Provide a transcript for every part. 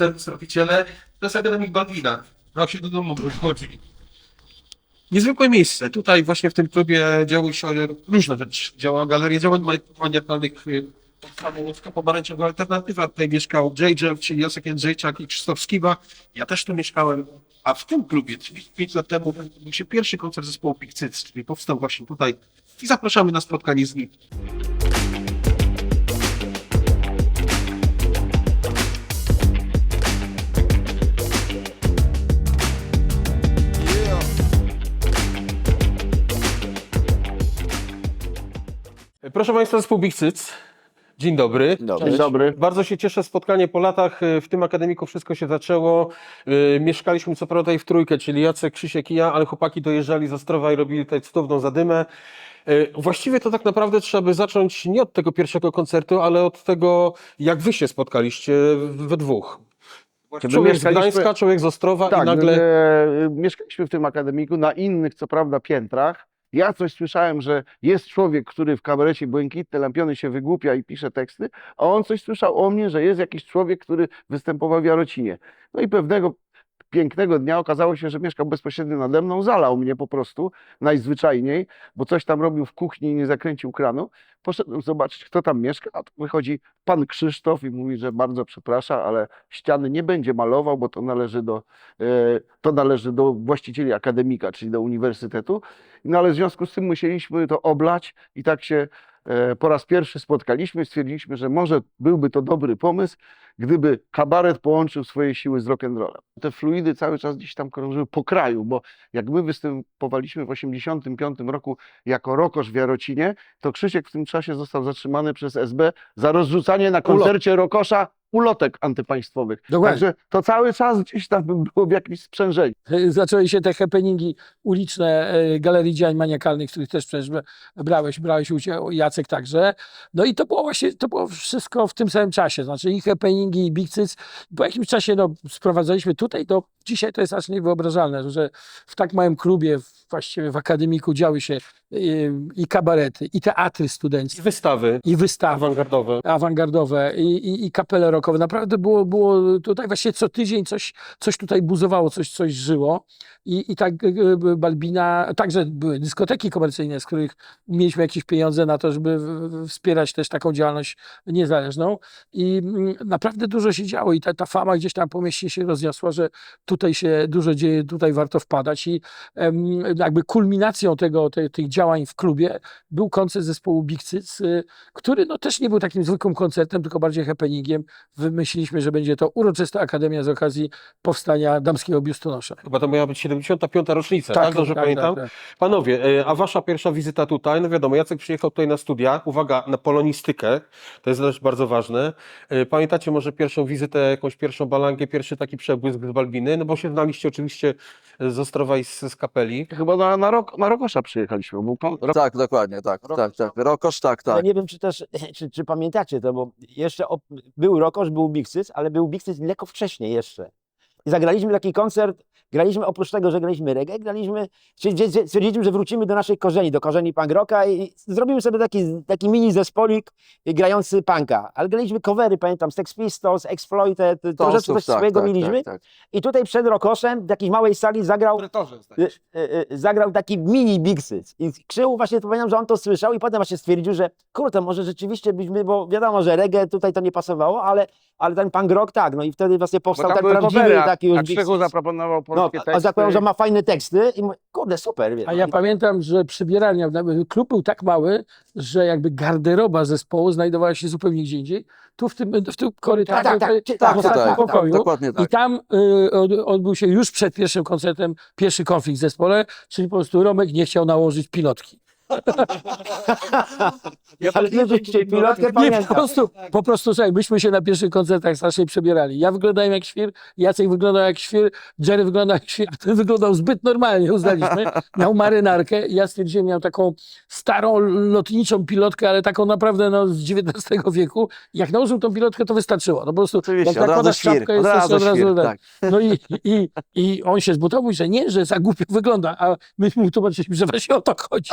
serwis tropiciele, to jest Akademik Baldwina. Jak się do domu wychodzi. Niezwykłe miejsce. Tutaj właśnie w tym klubie działy się różne rzeczy. Działa galeria działań maniakalnych y, Samolówka Pomarańczowa Alternatywa. Tutaj mieszkał JJ, czyli Jacek Jędrzejczak i Krzysztof Skiba. Ja też tu mieszkałem. A w tym klubie, czyli 5 lat temu, odbył się pierwszy koncert zespołu Pikcyc, czyli powstał właśnie tutaj. I zapraszamy na spotkanie z nim. Proszę Państwa, zespół Bigcyc. Dzień dobry. Dzień dobry. Bardzo się cieszę, spotkanie po latach. y, W tym akademiku wszystko się zaczęło. Y, Mieszkaliśmy co prawda i w trójkę, czyli Jacek, Krzysiek i ja, ale chłopaki dojeżdżali z Ostrowa i robili tutaj cudowną zadymę. Y, Właściwie to tak naprawdę trzeba by zacząć nie od tego pierwszego koncertu, ale od tego, jak wy się spotkaliście we dwóch. Kiedy Człowiek z Gdańska, człowiek z Ostrowa Tak, i nagle... e, mieszkaliśmy w tym akademiku na innych, co prawda, piętrach. Ja coś słyszałem, że jest człowiek, który w kabarecie Błękitne Lampiony się wygłupia i pisze teksty, a on coś słyszał o mnie, że jest jakiś człowiek, który występował w Jarocinie. No i pewnego pięknego dnia okazało się, że mieszkał bezpośrednio nade mną, zalał mnie po prostu najzwyczajniej, bo coś tam robił w kuchni i nie zakręcił kranu. Poszedłem zobaczyć, kto tam mieszka, a tu wychodzi pan Krzysztof i mówi, że bardzo przeprasza, ale ściany nie będzie malował, bo to należy do, e, to należy do właścicieli akademika, czyli do uniwersytetu. No ale w związku z tym musieliśmy to oblać i tak się po raz pierwszy spotkaliśmy. Stwierdziliśmy, że może byłby to dobry pomysł, gdyby kabaret połączył swoje siły z rock'n'rollem. Te fluidy cały czas gdzieś tam krążyły po kraju, bo jak my występowaliśmy w 1985 roku jako Rokosz w Jarocinie, to Krzysiek w tym czasie został zatrzymany przez SB za rozrzucanie na koncercie Rokosza ulotek antypaństwowych. Dokładnie. Także to cały czas gdzieś tam było w jakimś sprzężeniu. Zaczęły się te happeningi uliczne e, Galerii Działań Maniakalnych, w których też przecież bra- brałeś, brałeś udział, Jacek także. No i to było właśnie, to było wszystko w tym samym czasie, znaczy i happeningi, i Big Cyc. Po jakimś czasie no, sprowadzaliśmy tutaj, to dzisiaj to jest aż niewyobrażalne, że w tak małym klubie, właściwie w akademiku działy się i, i kabarety, i teatry I studenckie, wystawy i wystawy awangardowe. awangardowe i, i, i kapele rockowe. Naprawdę było, było tutaj właśnie co tydzień coś, coś tutaj buzowało, coś, coś żyło. I, I tak e, e, Balbina, także były dyskoteki komercyjne, z których mieliśmy jakieś pieniądze na to, żeby w- w- wspierać też taką działalność niezależną. I mm, naprawdę dużo się działo i ta, ta fama gdzieś tam po mieście się rozniosła, że tutaj się dużo dzieje, tutaj warto wpadać. I em, jakby kulminacją tego, te, tych działań w klubie był koncert zespołu Big Cyc, y, który no też nie był takim zwykłym koncertem, tylko bardziej happeningiem. Wymyśliliśmy, że będzie to uroczysta akademia z okazji powstania damskiego biustonosza. Chyba to miała być 75. rocznica, tak? Dobrze tak, pamiętam? tak, tak. Panowie, e, a wasza pierwsza wizyta tutaj, no wiadomo, Jacek przyjechał tutaj na studia, uwaga, na polonistykę, to jest też bardzo ważne. E, Pamiętacie może pierwszą wizytę, jakąś pierwszą balangę, pierwszy taki przebłysk z Balbiny, no bo się znaliście oczywiście z Ostrowa i z, z Kapeli. Chyba na, na, rok, na Rokosza przyjechaliśmy. Był rok, Tak, dokładnie, tak, tak, tak. Rokosz, tak, tak. nie wiem, czy też, czy, czy pamiętacie to, bo jeszcze op- był Rokosz, był Bixys, ale był Bixys lekko wcześniej jeszcze. I zagraliśmy taki koncert, graliśmy oprócz tego, że graliśmy reggae, graliśmy, stwierdzi- stwierdziliśmy, że wrócimy do naszej korzeni, do korzeni punk rocka i zrobimy sobie taki, taki mini zespolik grający punka. Ale graliśmy covery, pamiętam, Sex Pistols, Exploited, troszeczkę Toastów, coś swojego tak, mieliśmy. tak. I tutaj przed Rokoszem w jakiejś małej sali zagrał y, y, y, zagrał taki mini Big. I Krzył właśnie to pamiętam, że on to słyszał i potem właśnie stwierdził, że kurczę, może rzeczywiście byśmy, bo wiadomo, że reggae tutaj to nie pasowało, ale, ale ten punk rock tak, no i wtedy właśnie powstał ten były prawdziwy taki już a Krzychu zaproponował No, a zakładam, że ma fajne teksty i mówię, kurde, super. Wie, A no ja i- pamiętam, że przybieralnia, nawet klub był tak mały, że jakby garderoba zespołu znajdowała się zupełnie gdzie indziej. Tu w tym, w tym korytarzu, Tak, tak, tak, tak, tak, w tak, ostatnim tak, tak, pokoju. Dokładnie I tak. tam y, od, odbył się już przed pierwszym koncertem pierwszy konflikt w zespole, czyli po prostu Romek nie chciał nałożyć pilotki. Ale rzeczywiście pilotkę Nie, po pamiętam. prostu, po prostu słuchaj, myśmy się na pierwszych koncertach strasznie przebierali. Ja wyglądałem jak świr, Jacek wyglądał jak świr, Jerry wyglądał jak świr, a ten wyglądał zbyt normalnie, uznaliśmy. Miał marynarkę, ja stwierdziłem, miał taką starą lotniczą pilotkę, ale taką naprawdę no, z XIX wieku. Jak nałożył tą pilotkę, to wystarczyło. No po prostu, Oczywiście, jak od razu nakładasz świr, czapkę, od jesteś razu od razu świr, tak. No i, i, i on się zbudował, że nie, że za głupio wygląda, a myśmy mu tłumaczyliśmy, że właśnie o to chodzi.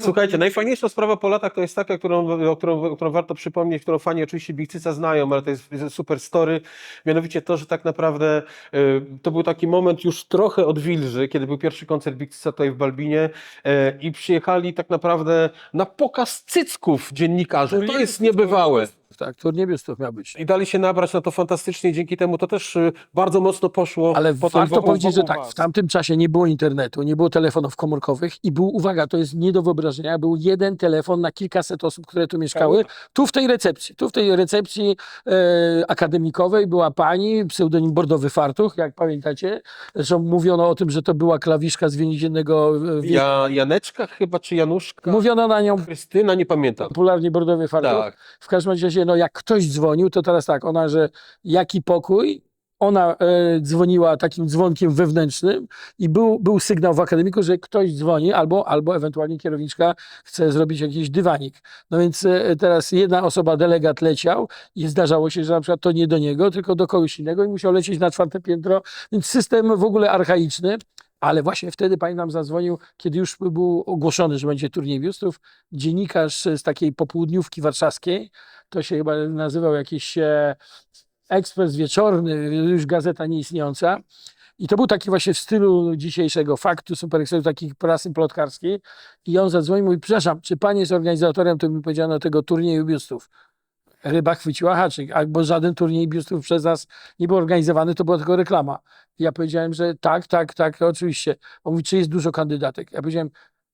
Słuchajcie, najfajniejsza sprawa po latach to jest taka, którą, o którą, o którą warto przypomnieć, którą fani oczywiście Bigcyca znają, ale to jest super story. Mianowicie to, że tak naprawdę y, to był taki moment już trochę od Wilży, kiedy był pierwszy koncert Bigcyca tutaj w Balbinie y, i przyjechali tak naprawdę na pokaz cycków dziennikarze. To jest niebywałe. Tak, turniej biustów miał być. I dali się nabrać na to fantastycznie dzięki temu to też y, bardzo mocno poszło. Ale potem warto wokół- powiedzieć, że wokół tak, was. w tamtym czasie nie było internetu, nie było telefonów komórkowych i był, uwaga, to jest nie do wyobrażenia, był jeden telefon na kilkaset osób, które tu mieszkały. Tu w tej recepcji, tu w tej recepcji e, akademikowej była pani, pseudonim Bordowy Fartuch, jak pamiętacie. Zresztą mówiono o tym, że to była klawiszka z więziennego e, wieku. Ja, Janeczka chyba, czy Januszka? Mówiono na nią Krystyna, nie pamiętam. popularnie Bordowy Fartuch. Tak. W każdym razie, no jak ktoś dzwonił, to teraz tak, ona, że jaki pokój, ona e, dzwoniła takim dzwonkiem wewnętrznym i był, był sygnał w akademiku, że ktoś dzwoni albo, albo ewentualnie kierowniczka chce zrobić jakiś dywanik. No więc e, teraz jedna osoba, delegat leciał i zdarzało się, że na przykład to nie do niego, tylko do kogoś innego i musiał lecieć na czwarte piętro, więc system w ogóle archaiczny. Ale właśnie wtedy pamiętam zadzwonił, kiedy już był ogłoszony, że będzie turniej biustów, dziennikarz z takiej popołudniówki warszawskiej, to się chyba nazywał jakiś e, ekspres wieczorny, już gazeta nieistniejąca. I to był taki właśnie w stylu dzisiejszego faktu, super ekspresu, takich prasy plotkarskiej. I on zadzwonił i mówi, przepraszam, czy pan jest organizatorem, to mi powiedziano, tego turnieju biustów. Ryba chwyciła haczyk, albo żaden turniej biustów przez nas nie był organizowany, to była tylko reklama. Ja powiedziałem, że tak, tak, tak, oczywiście. On mówi, czy jest dużo kandydatek? Ja powiedziałem,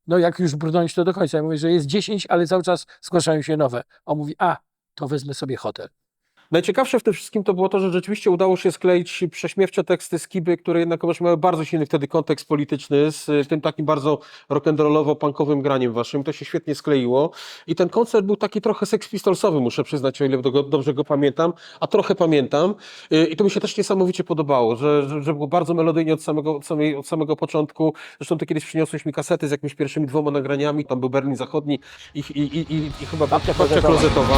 no jak już brnąć to do końca. Ja mówię, że jest 10, ale cały czas zgłaszają się nowe. On mówi, a, to wezmę sobie hotel. Najciekawsze w tym wszystkim to było to, że rzeczywiście udało się skleić prześmiewcze teksty z Kiby, które jednakowoż miały bardzo silny wtedy kontekst polityczny, z y, tym takim bardzo rock'n'rollowo-punkowym graniem waszym. To się świetnie skleiło. I ten koncert był taki trochę Sex Pistolsowy, muszę przyznać, o ile do- dobrze go pamiętam, a trochę pamiętam. Y, I to mi się też niesamowicie podobało, że, że, że było bardzo melodyjnie od samego, od, samej, od samego początku. Zresztą ty kiedyś przyniosłeś mi kasety z jakimiś pierwszymi dwoma nagraniami, tam był Berlin Zachodni i, i, i, i, i chyba babcia Klozetowa. klozetowa.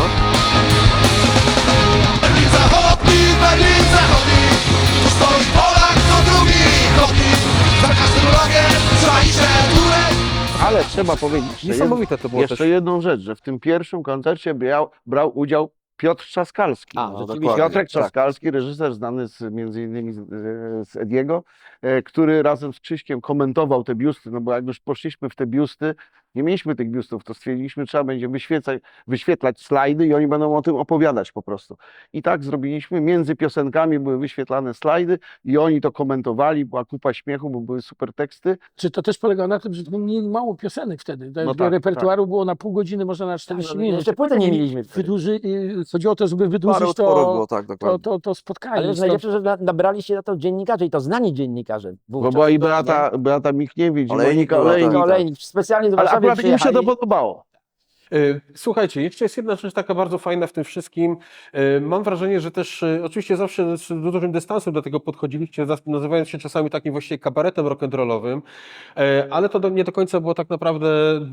Ale trzeba powiedzieć jeszcze, jed, Niesamowite to było jeszcze też. jedną rzecz, że w tym pierwszym koncercie brał, brał udział Piotr Trzaskalski. A, No, rzeczywiście. dokładnie. Piotrek tak. Trzaskalski, reżyser znany z, między innymi z, z Ediego, e, który razem z Krzyśkiem komentował te biusty, no bo jak już poszliśmy w te biusty, nie mieliśmy tych biustów, to stwierdziliśmy, trzeba będzie wyświecać, wyświetlać slajdy i oni będą o tym opowiadać po prostu. I tak zrobiliśmy, między piosenkami były wyświetlane slajdy i oni to komentowali, była kupa śmiechu, bo były super teksty. Czy to też polegało na tym, że było mniej mało piosenek wtedy? To No tak, repertuaru było na pół godziny, może na 40 no, minut. jeszcze płyty nie mieliśmy. Wydłuży, y, chodziło o to, żeby wydłużyć to, było, tak, to, to, to spotkanie. Ale Stąd- najlepsze, że na- nabrali się na to dziennikarze i to znani dziennikarze. Bo wówczas. była i Beata, Beata Mikniewicz, i Olejnik Olejnik. Olejnik, Olejnik. Specjalnie do akurat im się to przyjechali. podobało. Y, Słuchajcie, jeszcze jest jedna rzecz taka bardzo fajna w tym wszystkim. Y, Mam wrażenie, że też y, oczywiście zawsze z dużym dystansem do tego podchodziliście, nazywając się czasami takim właściwie kabaretem rock'n'rollowym, ale to do, nie do końca było tak naprawdę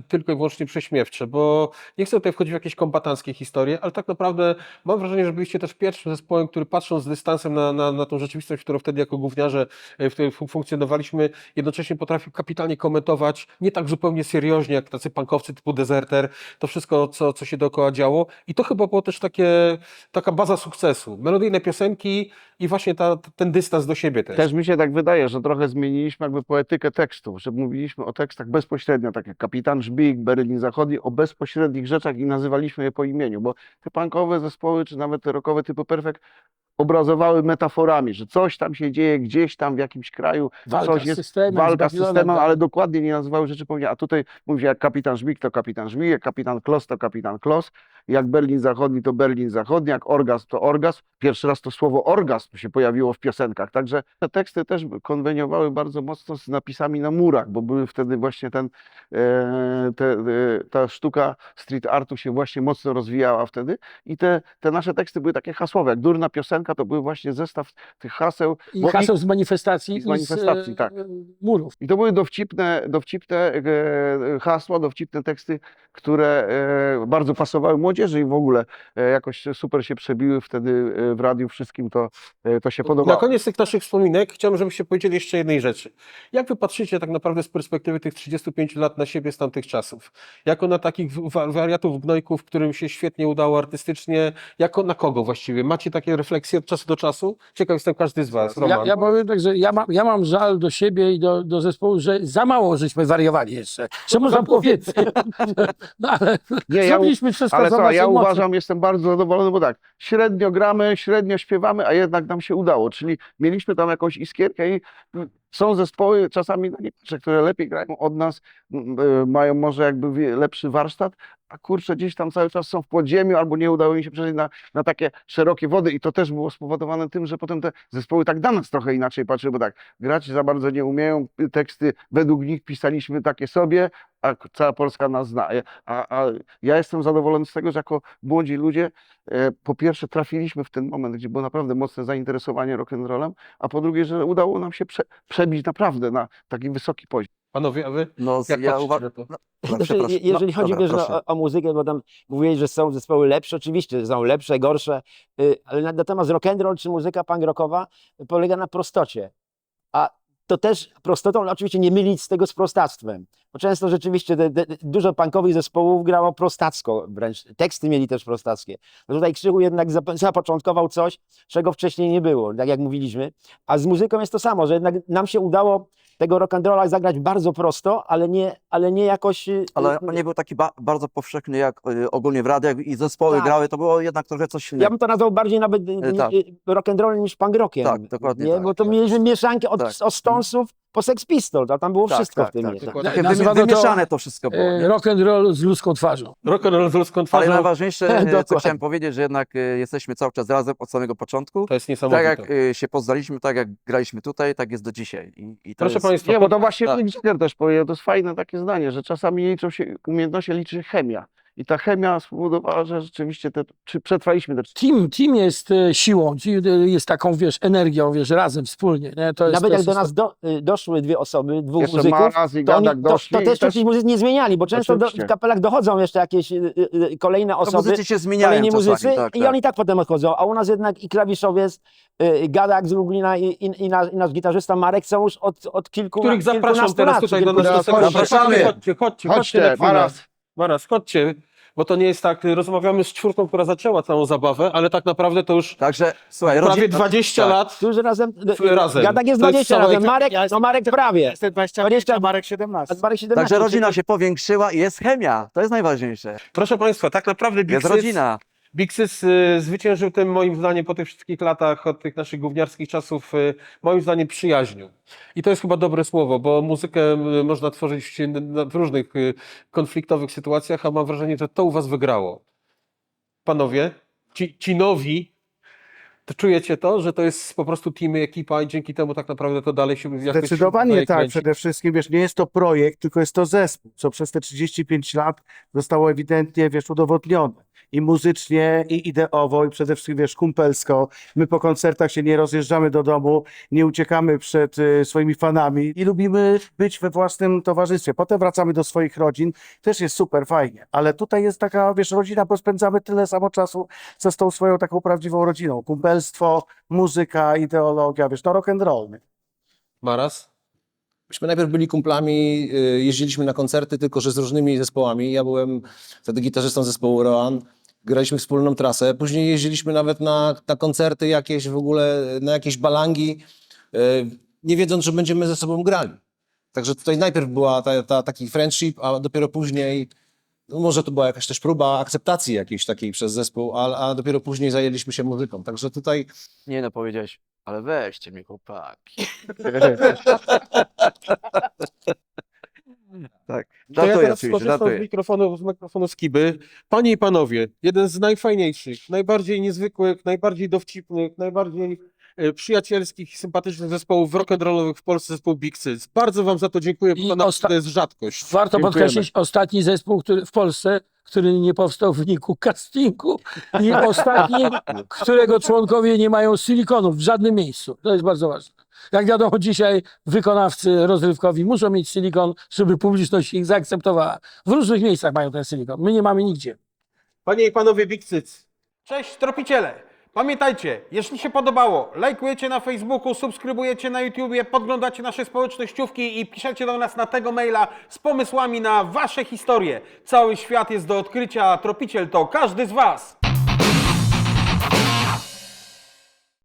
tylko i wyłącznie prześmiewcze, bo nie chcę tutaj wchodzić w jakieś kombatanckie historie, ale tak naprawdę mam wrażenie, że byliście też pierwszym zespołem, który patrząc z dystansem na, na, na tą rzeczywistość, którą wtedy jako gówniarze w której fun- funkcjonowaliśmy, jednocześnie potrafił kapitalnie komentować, nie tak zupełnie serioźnie, jak tacy punkowcy typu Deserter, to wszystko, co, co się dookoła działo. I to chyba było też takie, taka baza sukcesu. Melodyjne piosenki i właśnie ta, ten dystans do siebie też. Też mi się tak wydaje, że trochę zmieniliśmy jakby poetykę tekstów, że mówiliśmy o tekstach bezpośrednio, tak jak Kapitan Żbik, Berlin Zachodni, o bezpośrednich rzeczach i nazywaliśmy je po imieniu, bo te punkowe zespoły, czy nawet te rockowe typu Perfect obrazowały metaforami, że coś tam się dzieje gdzieś tam w jakimś kraju, Walka coś z jest, systemem, walka z systemem, ale dokładnie nie nazywały rzeczy po. A tutaj mówi jak kapitan Żbik to kapitan Żbik, jak kapitan Klos to kapitan Klos, jak Berlin Zachodni to Berlin Zachodni, jak orgazm to orgazm. Pierwszy raz to słowo orgazm się pojawiło w piosenkach, także te teksty też konweniowały bardzo mocno z napisami na murach, bo były wtedy właśnie ten, e, te, e, ta sztuka street artu się właśnie mocno rozwijała wtedy i te, te nasze teksty były takie hasłowe, jak durna piosenka, to był właśnie zestaw tych haseł. I bo haseł z manifestacji. z manifestacji, e, tak. Murów. I to były dowcipne, dowcipne e, hasła, dowcipne teksty, które e, bardzo pasowały młodzieży i w ogóle jakoś super się przebiły wtedy w radiu wszystkim to, to się Na podobało. koniec tych naszych wspominek chciałbym, żebyście powiedzieli jeszcze jednej rzeczy. Jak wy patrzycie tak naprawdę z perspektywy tych 35 lat na siebie z tamtych czasów? Jako na takich wa- wariatów, gnojków, którym się świetnie udało artystycznie, jako na kogo właściwie? Macie takie refleksje od czasu do czasu? Ciekaw jestem każdy z was. Ja, Roman. ja powiem tak, że ja, mam ja mam żal do siebie i do, do zespołu, że za mało żeśmy wariowali jeszcze. Że można powiedzieć. No ale Nie, ja, zrobiliśmy wszystko ale co co, ja uważam, jestem bardzo zadowolony, bo tak, średnio gramy, średnio śpiewamy, a jednak nam się udało, czyli mieliśmy tam jakąś iskierkę i mm, są zespoły, czasami no nie które lepiej grają od nas, y, mają może jakby lepszy warsztat, a kurczę, gdzieś tam cały czas są w podziemiu albo nie udało im się przejść na, na takie szerokie wody. I to też było spowodowane tym, że potem te zespoły tak na nas trochę inaczej patrzyły, bo tak, grać za bardzo nie umieją, y, teksty według nich pisaliśmy takie sobie, a cała Polska nas zna. A, a ja jestem zadowolony z tego, że jako młodzi ludzie e, po pierwsze trafiliśmy w ten moment, gdzie było naprawdę mocne zainteresowanie rock'n'rollem, a po drugie, że udało nam się prze, przebić naprawdę na taki wysoki poziom. Panowie, a wy? No, Jak ja uważam. to? No, Znaczy, jeżeli No, chodzi dobra, wiesz, no, o, o muzykę, bo tam mówiłeś, że są zespoły lepsze, oczywiście są lepsze, gorsze, y, ale na- natomiast rock and roll czy muzyka punk rockowa polega na prostocie. A to też prostotą oczywiście nie mylić z tego z prostactwem. Bo często rzeczywiście te, te, dużo punkowych zespołów grało prostacko wręcz. Teksty mieli też prostackie. No tutaj Krzychu jednak zap- zapoczątkował coś, czego wcześniej nie było, tak jak mówiliśmy. A z muzyką jest to samo, że jednak nam się udało tego rock'n'rolla zagrać bardzo prosto, ale nie, ale nie jakoś... y, Ale y, on nie był taki ba bardzo powszechny jak y, ogólnie w radiach i zespoły Tak. grały, to było jednak trochę coś Ja bym to nazwał bardziej nawet E, tak. rock and roll niż punk rockiem. Tak, dokładnie nie? tak. Bo to mieliśmy mieszankę od, Tak. od Stonesów po Sex Pistols, a tam było Tak, wszystko tak, w tym. tak, nie? dokładnie. Takie Nazywano to, wymieszane to wszystko było. E, Nie? rock and roll z ludzką twarzą. Rock'n'roll z ludzką Ale twarzą najważniejsze, e, co Dokładnie. chciałem powiedzieć, że jednak e, jesteśmy cały czas razem od samego początku. to jest Tak niesamowite. jak e, się poznaliśmy, tak jak graliśmy tutaj, tak jest do dzisiaj. I, i to Proszę jest... Państwa, Nie, bo to właśnie tak. tak. też powiedział, to jest fajne takie zdanie, że czasami liczą się umiejętności, liczy się chemia. I ta chemia spowodowała, że rzeczywiście te, czy przetrwaliśmy te Team, team jest e, siłą, e, jest taką, wiesz, energią, wiesz, razem, wspólnie. Nie? To jest, Nawet to jak jest do nas do, y, doszły dwie osoby, dwóch Jeszcze muzyków, i to, oni, Gadak to, doszli to i też, też muzycy nie zmieniali, bo często do, Oczywiście. w kapelach dochodzą jeszcze jakieś y, y, y, kolejne To osoby, muzycy się zmieniają kolejni czasami, muzycy tak, i tak. oni tak potem odchodzą, a u nas jednak i klawiszowiec, y, Gadak z Lublina i, i, i, nasz, i nasz gitarzysta Marek są już od, od kilku których zapraszam teraz lat, tutaj do nas do lat. Zapraszamy. Chodźcie, chodźcie, chodźcie na Chodźcie, chwilę. Maraz. Maras, chodźcie, bo to nie jest tak, rozmawiamy z czwórką, która zaczęła całą zabawę, ale tak naprawdę to już Także, słuchaj, prawie rodzin... 20 tak. lat. Którzy razem, razem. Gadak jest To jest 20 cała razem. Marek, Ja no jestem- Marek prawie, Jestem 25, a Marek 17. a Marek 17. Także rodzina się powiększyła i jest chemia. To jest najważniejsze. Proszę Państwa, tak naprawdę Big Jest rodzina. Big Sys y, zwyciężył tym moim zdaniem po tych wszystkich latach, od tych naszych gówniarskich czasów, y, moim zdaniem przyjaźnią. I to jest chyba dobre słowo, bo muzykę y, można tworzyć w różnych konfliktowych sytuacjach, a mam wrażenie, że to u Was wygrało. Panowie, ci, ci nowi, to czujecie to, że to jest po prostu team, ekipa i dzięki temu tak naprawdę to dalej się Zdecydowanie dalej tak. kręci. Przede wszystkim, wiesz, nie jest to projekt, tylko jest to zespół, co przez te 35 lat zostało ewidentnie, wiesz, udowodnione. I muzycznie, i ideowo, i przede wszystkim, wiesz, kumpelsko. My po koncertach się nie rozjeżdżamy do domu, nie uciekamy przed y, swoimi fanami i lubimy być we własnym towarzystwie. Potem wracamy do swoich rodzin, też jest super, fajnie. Ale tutaj jest taka, wiesz, rodzina, bo spędzamy tyle samo czasu co z tą swoją taką prawdziwą rodziną. Kumpelstwo, muzyka, ideologia, wiesz, no rock and roll. Maras? Myśmy najpierw byli kumplami, y, jeździliśmy na koncerty, tylko że z różnymi zespołami. Ja byłem wtedy gitarzystą zespołu Roan, graliśmy wspólną trasę. Później jeździliśmy nawet na, na koncerty jakieś w ogóle, na jakieś balangi, y, nie wiedząc, że będziemy ze sobą grali. Także tutaj najpierw była ta, ta, taki friendship, a dopiero później, no może to była jakaś też próba akceptacji jakiejś takiej przez zespół, a, a dopiero później zajęliśmy się muzyką. Także tutaj Nie no, powiedziałeś, ale weźcie mnie chłopaki. tak. To ja teraz oczywiście, skorzystam z mikrofonu, z mikrofonu Skiby. Panie i panowie, jeden z najfajniejszych, najbardziej niezwykłych, najbardziej dowcipnych, najbardziej przyjacielskich i sympatycznych zespołów rock'n'rollowych w Polsce zespół Big. Bardzo wam za to dziękuję, I bo to, osta- to jest rzadkość. Warto Dziękujemy. podkreślić ostatni zespół który, w Polsce, który nie powstał w wyniku castingu i ostatni, którego członkowie nie mają silikonów w żadnym miejscu. To jest bardzo ważne. Jak wiadomo, dzisiaj wykonawcy rozrywkowi muszą mieć silikon, żeby publiczność ich zaakceptowała. W różnych miejscach mają ten silikon. My nie mamy nigdzie. Panie i panowie Big Cyc, Cześć tropiciele! Pamiętajcie, jeśli się podobało, lajkujecie na Facebooku, subskrybujecie na YouTubie, podglądacie nasze społecznościówki i piszecie do nas na tego maila z pomysłami na wasze historie. Cały świat jest do odkrycia, a tropiciel to każdy z was!